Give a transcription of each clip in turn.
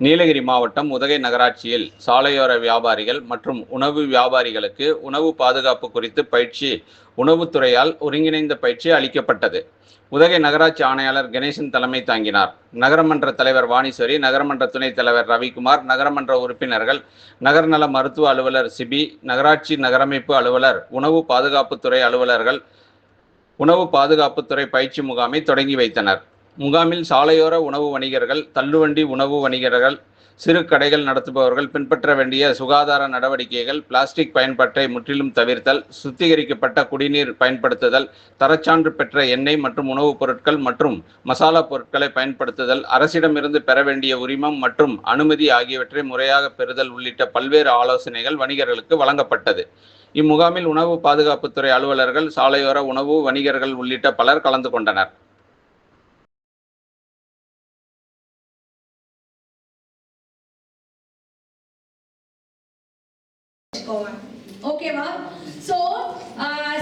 நீலகிரி மாவட்டம் உதகை நகராட்சியில் சாலையோர வியாபாரிகள் மற்றும் உணவு வியாபாரிகளுக்கு உணவு பாதுகாப்பு குறித்து பயிற்சி உணவுத்துறையால் ஒருங்கிணைந்த பயிற்சி அளிக்கப்பட்டது. உதகை நகராட்சி ஆணையாளர் கணேசன் தலைமை தாங்கினார். நகரமன்ற தலைவர் வாணீஸ்வரி நகரமன்ற துணைத் தலைவர் ரவிக்குமார் நகரமன்ற உறுப்பினர்கள் நகர்நல மருத்துவ அலுவலர் சிபி நகராட்சி நகரமைப்பு அலுவலர் உணவு பாதுகாப்புத்துறை அலுவலர்கள் உணவு பாதுகாப்புத்துறை பயிற்சி முகாமை தொடங்கி வைத்தனர். முகாமில் சாலையோர உணவு வணிகர்கள் தள்ளுவண்டி உணவு வணிகர்கள் சிறு கடைகள் நடத்துபவர்கள் பின்பற்ற வேண்டிய சுகாதார நடவடிக்கைகள் பிளாஸ்டிக் பயன்பாட்டை முற்றிலும் தவிர்த்தல் சுத்திகரிக்கப்பட்ட குடிநீர் பயன்படுத்துதல் தரச்சான்று பெற்ற எண்ணெய் மற்றும் உணவுப் பொருட்கள் மற்றும் மசாலா பொருட்களை பயன்படுத்துதல் அரசிடமிருந்து பெற வேண்டிய உரிமம் மற்றும் அனுமதி ஆகியவற்றை முறையாக பெறுதல் உள்ளிட்ட பல்வேறு ஆலோசனைகள் வணிகர்களுக்கு வழங்கப்பட்டது. இம்முகாமில் உணவு பாதுகாப்புத்துறை அலுவலர்கள் சாலையோர உணவு வணிகர்கள் உள்ளிட்ட பலர் கலந்து கொண்டனர். வச்சுக்கோங்க ஓகேவா ஸோ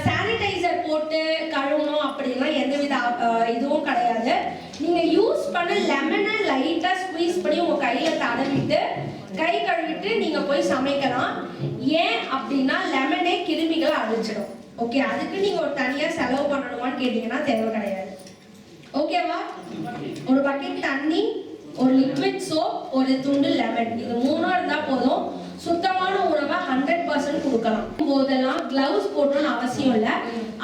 சானிடைசர் போட்டு கழுவணும் அப்படின்லாம் எந்தவித இதுவும் கிடையாது. நீங்கள் யூஸ் பண்ண லெமனை லைட்டாக ஸ்குவீஸ் பண்ணி உங்கள் கையில் தடவிட்டு கை கழுவிட்டு நீங்கள் போய் சமைக்கலாம். ஏன் அப்படின்னா லெமனே கிருமிகளை அழிச்சிடும். ஓகே அதுக்கு நீங்கள் ஒரு தனியாக செலவு பண்ணணுமான்னு கேட்டிங்கன்னா தேவை கிடையாது. ஓகேவா ஒரு பக்கெட் தண்ணி ஒரு லிக்விட் சோப் ஒரு துண்டு லெமன் இது மூணும் இருந்தால் போதும். சுத்தமான ஒரு பர்சன்ட் கொடுக்கலாம். போதெல்லாம் கிளவுஸ் போடணும்னு அவசியம் இல்லை.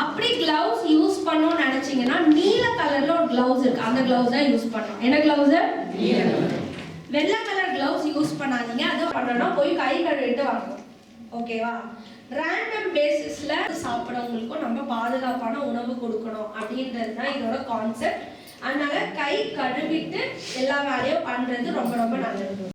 அப்படி கிளவுஸ் யூஸ் பண்ணணும்னு நினைச்சீங்கன்னா நீல கலர்ல ஒரு கிளவுஸ் இருக்கு. அந்த கிளவுஸ் தான் யூஸ் பண்ணணும். என்ன கிளவுஸ் வெள்ளை கலர் கிளவுஸ் யூஸ் பண்ணாதீங்க. அது பண்ணணும் போய் கை கழுவிட்டு வரணும் ஓகேவா ரேண்டம் பேசிஸ்ல சாப்பிடவங்களுக்கும் நம்ம பாதுகாப்பான உணவு கொடுக்கணும் அப்படின்றது தான் இதோட கான்செப்ட் அதனால கை கழுவிட்டு எல்லா வேலையும் பண்றது ரொம்ப ரொம்ப நல்லது.